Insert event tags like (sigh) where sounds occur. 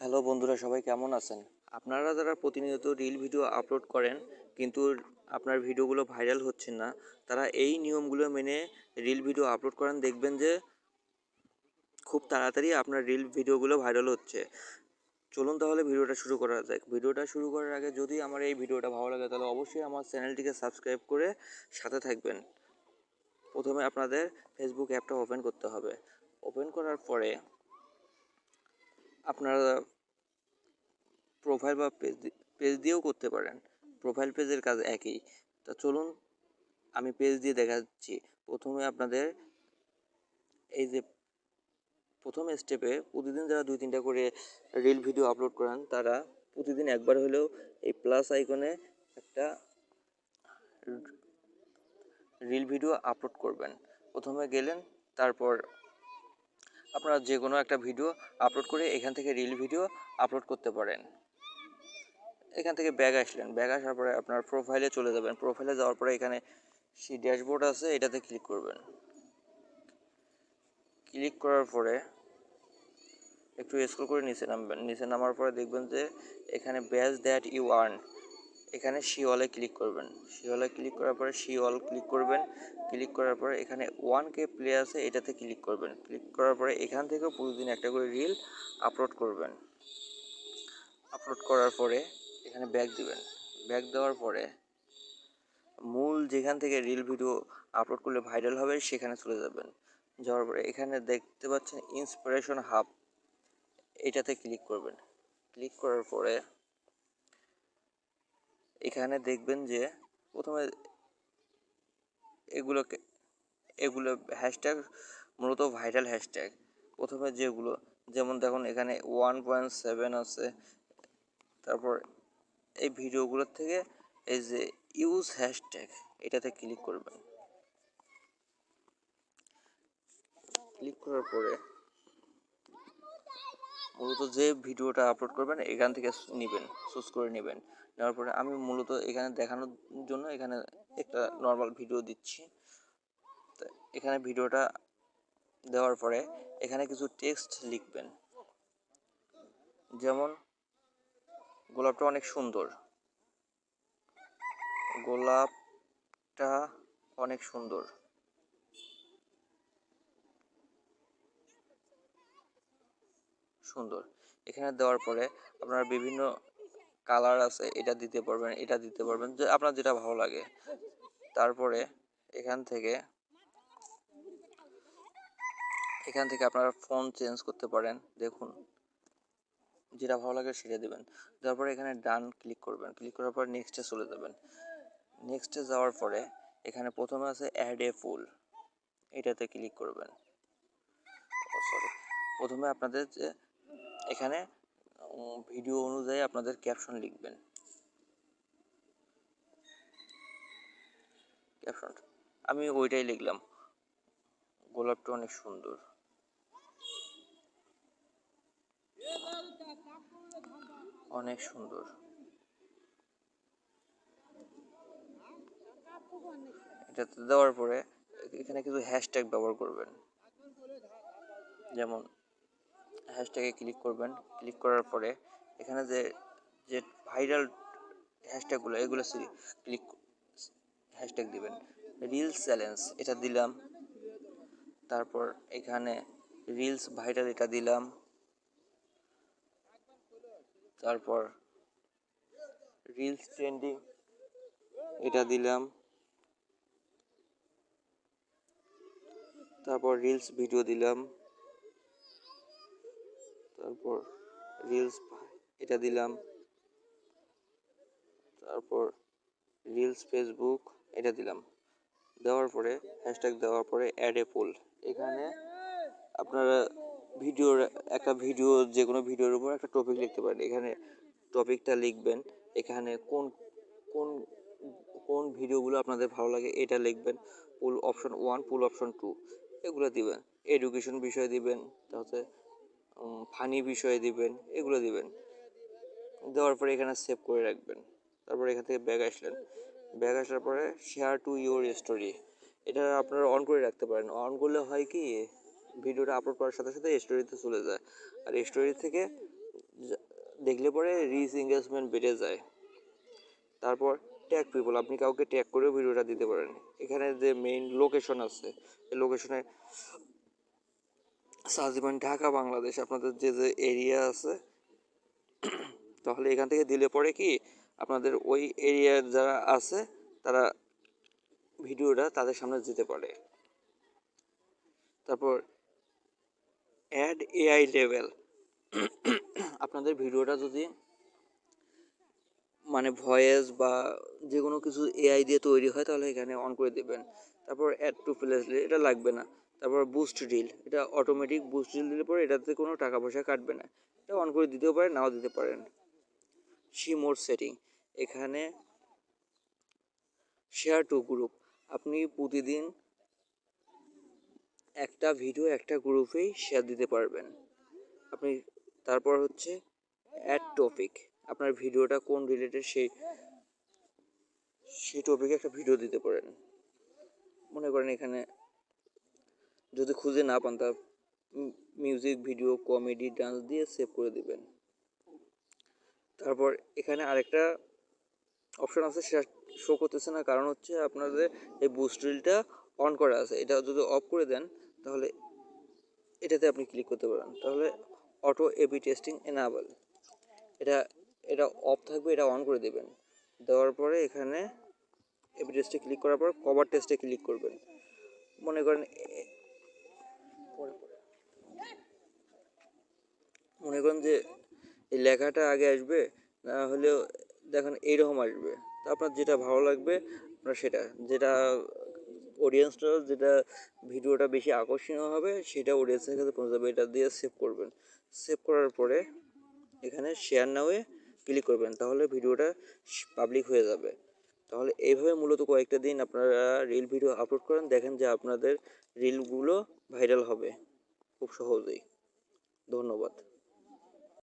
Hello বন্ধুরা, সবাই কেমন আছেন? আপনারা যারা প্রতিনিয়ত রিল ভিডিও আপলোড করেন, কিন্তু আপনার ভিডিওগুলো ভাইরাল হচ্ছে না, তারা এই নিয়মগুলো মেনে রিল ভিডিও আপলোড করেন, দেখবেন যে খুব তাড়াতাড়ি আপনার রিল ভিডিওগুলো ভাইরাল হচ্ছে। চলুন তাহলে ভিডিওটা শুরু করা যাক। ভিডিওটা শুরু করার আগে যদি আমার এই ভিডিওটা ভালো লাগে, তাহলে অবশ্যই আমার চ্যানেলটিকে সাবস্ক্রাইব করে সাথে থাকবেন। প্রথমে আপনাদের ফেসবুক অ্যাপটা ওপেন করতে হবে। ওপেন করার পরে আপনারা প্রোফাইল বা পেজ পেজ দিয়েও করতে পারেন। প্রোফাইল পেজের কাজ একই। তা চলুন, আমি পেজ দিয়ে দেখাচ্ছি। প্রথমে আপনাদের এই যে প্রথম স্টেপে প্রতিদিন যারা দুই তিনটা করে রিল ভিডিও আপলোড করেন, তারা প্রতিদিন একবার হলেও এই প্লাস আইকনে একটা রিল ভিডিও আপলোড করবেন। প্রথমে গেলেন, তারপর আপনারা যে কোনো একটা ভিডিও আপলোড করে এখান থেকে রিল ভিডিও আপলোড করতে পারেন। এখান থেকে ব্যাগ আসলেন। ব্যাগ আসার পরে আপনার প্রোফাইলে চলে যাবেন। প্রোফাইলে যাওয়ার পরে এখানে সেই ড্যাশবোর্ড আছে, এটাতে ক্লিক করবেন। ক্লিক করার পরে একটু স্ক্রল করে নিচে নামবেন। নিচে নামার পরে দেখবেন যে এখানে ব্যাচ দ্যাট ইউ আর্ন এখানে শিওয়ালে ক্লিক করবেন। শিওয়ালে ক্লিক করার পরে শিওয়াল ক্লিক করবেন। ক্লিক করার পরে এখানে ওয়ান কে প্লে আছে, এটাতে ক্লিক করবেন। ক্লিক করার পরে এখান থেকেও প্রতিদিন একটা করে রিল আপলোড করবেন। আপলোড করার পরে এখানে ব্যাক দিবেন। ব্যাক দেওয়ার পরে মূল যেখান থেকে রিল ভিডিও আপলোড করলে ভাইরাল হবে, সেখানে চলে যাবেন। যাওয়ার পরে এখানে দেখতে পাচ্ছেন ইন্সপিরেশন হাব এটাতে ক্লিক করবেন। ক্লিক করার পরে এখানে দেখবেন যে প্রথমে এগুলোকে, এগুলো হ্যাশট্যাগ মূলত ভাইরাল হ্যাশট্যাগ প্রথমে যেগুলো, যেমন দেখুন এখানে ওয়ান পয়েন্ট সেভেন আছে। তারপর এই ভিডিওগুলোর থেকে এই যে ইউজ হ্যাশট্যাগ এটাতে ক্লিক করবেন। ক্লিক করার পরে মূলত যে ভিডিওটা আপলোড করবেন, এখান থেকে নেবেন চুজ করে নেবেন। নেওয়ার পরে আমি মূলত এখানে দেখানোর জন্য এখানে একটা নর্মাল ভিডিও দিচ্ছি। এখানে ভিডিওটা দেওয়ার পরে এখানে কিছু টেক্সট লিখবেন। যেমন, গোলাপটা অনেক সুন্দর। গোলাপটা অনেক সুন্দর। সুন্দর। এখানে দেওয়ার পরে আপনার বিভিন্ন কালার আছে, এটা দিতে পারবেন, এটা দিতে পারবেন, যে আপনার যেটা ভালো লাগে। তারপরে এখান থেকে এখান থেকে আপনারা ফোন চেঞ্জ করতে পারেন, দেখুন। যেটা ভালো লাগে সেটা দেবেন। দেওয়ার পরে এখানে ডান ক্লিক করবেন। ক্লিক করার পর নেক্সটে চলে যাবেন। নেক্সটে যাওয়ার পরে এখানে প্রথমে আছে অ্যাড এ ফুল এটাতে ক্লিক করবেন। সরি প্রথমে আপনাদের যে এখানে ভিডিও অনুযায়ী আপনাদের ক্যাপশন লিখবেন। ক্যাপশন আমি ওইটাই লিখলাম। গোলাপটা অনেক সুন্দর। অনেক সুন্দর। এটাতে দেওয়ার পরে, এখানে কিছু হ্যাশট্যাগ ব্যবহার করবেন। যেমন হ্যাশট্যাগে ক্লিক করবেন। ক্লিক করার পরে এখানে যে যে ভাইরাল হ্যাশট্যাগুলো এগুলো ক্লিক হ্যাশট্যাগ দিবেন। রিলস চ্যালেঞ্জ এটা দিলাম। তারপর এখানে রিলস ভাইরাল এটা দিলাম। তারপর রিলস ট্রেন্ডিং এটা দিলাম। তারপর রিলস ভিডিও দিলাম। তারপর রিলস এটা দিলাম। তারপর রিলস ফেসবুক এটা দিলাম। দেওয়ার পরে হ্যাশট্যাগ দেওয়ার পরে অ্যাড এ পোল এখানে আপনারা ভিডিওর, একটা ভিডিও যে কোনো ভিডিওর উপর একটা টপিক লিখতে পারেন। এখানে টপিকটা লিখবেন। এখানে কোন কোন কোন ভিডিওগুলো আপনাদের ভালো লাগে, এটা লিখবেন। Poll option one poll option two এগুলো দিবেন। এডুকেশন বিষয়ে দিবেন তাহলে ফানি বিষয়ে দিবেন, এগুলো দিবেন। দেওয়ার পরে এখানে সেভ করে রাখবেন। তারপর এখান থেকে ব্যাগ আসলেন। ব্যাগ আসার পরে শেয়ার টু ইউর স্টোরি এটা আপনারা অন করে রাখতে পারেন। অন করলে হয় কি, ভিডিওটা আপলোড করার সাথে সাথে স্টোরিতে চলে যায়। আর স্টোরি থেকে দেখলে পরে রিচ এঙ্গেজমেন্ট বেড়ে যায়। তারপর ট্যাগ পিপল আপনি কাউকে ট্যাগ করেও ভিডিওটা দিতে পারেন। এখানে যে মেইন লোকেশন আছে, এই লোকেশনে সার্চ দিবেন ঢাকা, বাংলাদেশ আপনাদের যে যে এরিয়া আছে, (clears throat) তাহলে এখান থেকে দিলে পরে কি আপনাদের ওই এরিয়ার যারা আছে, তারা ভিডিওটা তাদের সামনে যেতে পারে। তারপর অ্যাড এআই লেভেল আপনাদের ভিডিওটা যদি মানে ভয়েস বা যে কোনো কিছু এআই দিয়ে তৈরি হয়, তাহলে এখানে অন করে দেবেন। তারপর অ্যাড টু প্লেস এটা লাগবে না। তারপর বুস্ট ডিল এটা অটোমেটিক বুস্ট ডিল দিলে পরে এটাতে কোনো টাকা পয়সা কাটবে না। এটা অন করে দিতেও পারেন, নাও দিতে পারেন। মোর সেটিং এখানে শেয়ার টু গ্রুপ আপনি প্রতিদিন একটা ভিডিও একটা গ্রুপেই শেয়ার দিতে পারবেন। আপনি, তারপর হচ্ছে অ্যাড টপিক আপনার ভিডিওটা কোন রিলেটেড সেই সেই টপিকে একটা ভিডিও দিতে পারেন। মনে করেন এখানে যদি খুঁজে না পান তা মিউজিক ভিডিও কমেডি ডান্স দিয়ে সেভ করে দিবেন। তারপর এখানে আরেকটা অপশন আছে, সেটা শো করতেছে না। কারণ হচ্ছে আপনাদের এই বুস্ট রিলটা অন করা আছে। এটা যদি অফ করে দেন, তাহলে এটাতে আপনি ক্লিক করতে পারেন। তাহলে অটো এবি টেস্টিং এনাবল এটা এটা অফ থাকবে, এটা অন করে দেবেন। দেওয়ার পরে এখানে এবি টেস্টে ক্লিক করার পর কভার টেস্টে ক্লিক করবেন। মনে করেন পরে পরে। মনে করেন যে এই লেখাটা আগে আসবে, না হলেও দেখেন এইরকম আসবে। তা আপনার যেটা ভালো লাগবে, আপনার সেটা। যেটা অডিয়েন্সটা যেটা ভিডিওটা বেশি আকর্ষণীয় হবে, সেটা অডিয়েন্সের কাছে পৌঁছে যাবে এটা দিয়ে সেভ করবেন। সেভ করার পরে এখানে শেয়ার নাওয়ে ক্লিক করবেন, তাহলে ভিডিওটা পাবলিক হয়ে যাবে। তাহলে এইভাবে মূলত কয়েকটা দিন আপনারা রিল ভিডিও আপলোড করেন, দেখেন যে আপনাদের রিলগুলো ভাইরাল হবে খুব সহজেই। ধন্যবাদ।